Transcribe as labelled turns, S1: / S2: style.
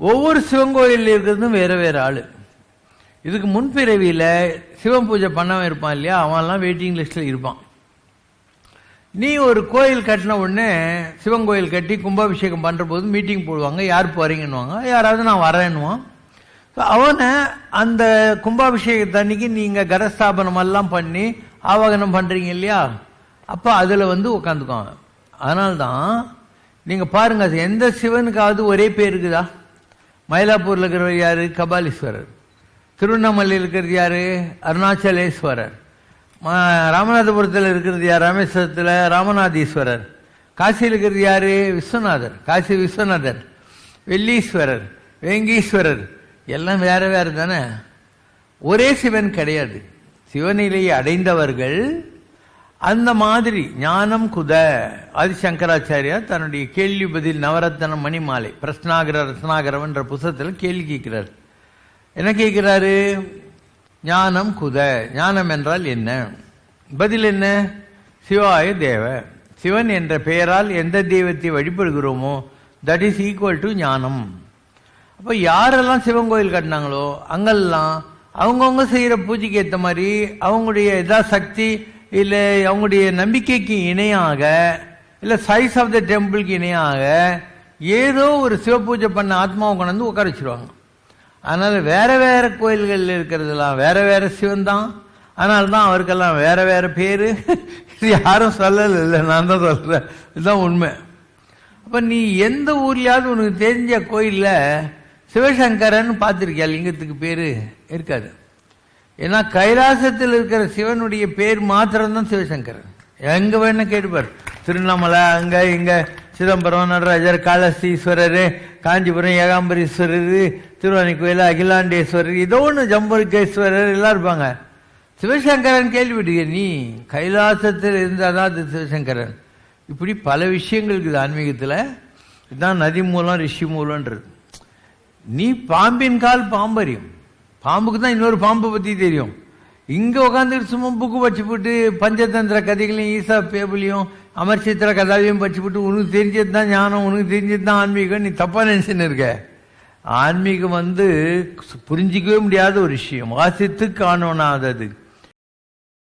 S1: ஒவ்வொரு சிவன் கோயிலில் இருக்கிறதும் வேற வேற ஆளு. இதுக்கு முன்பிறவியில் சிவன் பூஜை பண்ணவன் இருப்பான் இல்லையா? அவன்லாம் வெயிட்டிங் லிஸ்ட்டில் இருப்பான். நீ ஒரு கோயில் கட்டின உடனே சிவன் கோயில் கட்டி கும்பாபிஷேகம் பண்ணுற போது மீட்டிங் போடுவாங்க. யார் போறீங்கன்னுவாங்க. யாராவது நான் வரேன்னுவான். அவனை அந்த கும்பாபிஷேகத்தன்னைக்கு நீங்கள் கரஸ்தாபனம் எல்லாம் பண்ணி ஆவாகனம் பண்ணுறீங்க இல்லையா? அப்போ அதில் வந்து உட்காந்துக்குவாங்க அதனால்தான் நீங்கள் பாருங்கள் அது எந்த சிவனுக்காவது ஒரே பேர் இருக்குதா? மயிலாப்பூரில் இருக்கிறவர் யாரு? கபாலீஸ்வரர். திருவண்ணாமலையில் இருக்கிறது யாரு? அருணாச்சலேஸ்வரர். ராமநாதபுரத்தில் இருக்கிறது யார்? ராமேஸ்வரத்தில் ராமநாதீஸ்வரர். காசியில் இருக்கிறது யாரு? விஸ்வநாதர். காசி விஸ்வநாதர். வெள்ளீஸ்வரர். வேங்கீஸ்வரர். எல்லாம் வேற வேறு தானே? ஒரே சிவன் கிடையாது. சிவனிலேயே அடைந்தவர்கள் அந்த மாதிரி ஞானம் குத. ஆதிசங்கராச்சாரியார் தன்னுடைய கேள்வி பதில் நவரத்தனம் மணிமாலை. பிரஸ்னாகர ரத்னாகரம் என்ற புத்தகத்தில் கேள்வி கேட்கிறார். என்ன கேட்கிறாரு? ஞானம் குத. ஞானம் என்றால் என்ன? பதில் என்ன? சிவாய தேவ. சிவன் என்ற பெயரால் எந்த தெய்வத்தை வழிபடுகிறோமோ தட் இஸ் ஈக்குவல் டு ஞானம். அப்போ யாரெல்லாம் சிவன் கோயில் கட்டினாங்களோ அங்கெல்லாம் அவங்கவுங்க செய்கிற பூஜைக்கு ஏற்ற மாதிரி அவங்களுடைய எதா சக்தி இல்ல அவங்களுடைய நம்பிக்கைக்கு இணையாக இல்ல சைஸ் ஆஃப் த டெம்பிளுக்கு இணையாக ஏதோ ஒரு சிவ பூஜை பண்ண ஆத்மாவை கொண்டு வந்து உட்கார வச்சிருவாங்க. அதனால வேற வேற கோயில்கள் இருக்கிறதெல்லாம் வேற வேற சிவன் தான். அதனால தான் அவருக்கெல்லாம் வேற வேற பேரு. இது யாரும் சொல்லல இல்லை நான் தான் சொல்றேன். இதுதான் உண்மை. அப்ப நீ எந்த ஊர்லயாவது உனக்கு தெரிஞ்ச கோயில்ல சிவசங்கரன் பார்த்திருக்கியா லிங்கத்துக்கு பேரு? இருக்காது. ஏன்னா கைலாசத்தில் இருக்கிற சிவனுடைய பேர் மாத்திரம்தான் சிவசங்கரன். எங்க வேணா கேட்டுப்பார் திருவண்ணாமலை அங்க இங்க சிதம்பரம் நடராஜர் காளஸ்தீஸ்வரர் காஞ்சிபுரம் ஏகாம்பரீஸ்வரர் திருவாணி கோயில் அகிலாண்டேஸ்வரர் இதோ ஒன்று ஜம்புலிகேஸ்வரர் எல்லாம் இருப்பாங்க. சிவசங்கரன் கேள்விப்பட்டிருக்க நீ? கைலாசத்தில் இருந்தாதான் அது சிவசங்கரன். இப்படி பல விஷயங்கள் இருக்குது ஆன்மீகத்தில். இதுதான் நதி மூலம் ரிஷி மூலன்றது நீ பாம்பின் கால் பாம்பரியம். பாம்புக்கு தான் இன்னொரு பாம்பை பத்தி தெரியும். இங்க உட்காந்துட்டு சும்மா புக்கு வச்சு போட்டு பஞ்சதந்திர கதைகளையும் ஈசா பேபிளையும் அமர்ச்சித்திர கதாவையும் வச்சு போட்டு உனக்கு தெரிஞ்சது தான் ஞானம் உனக்கு தெரிஞ்சது தான் ஆன்மீகம் நீ தப்பா நினைச்சுன்னு இருக்க. ஆன்மீகம் வந்து புரிஞ்சிக்கவே முடியாத ஒரு விஷயம். வாசித்து காணோனாதது.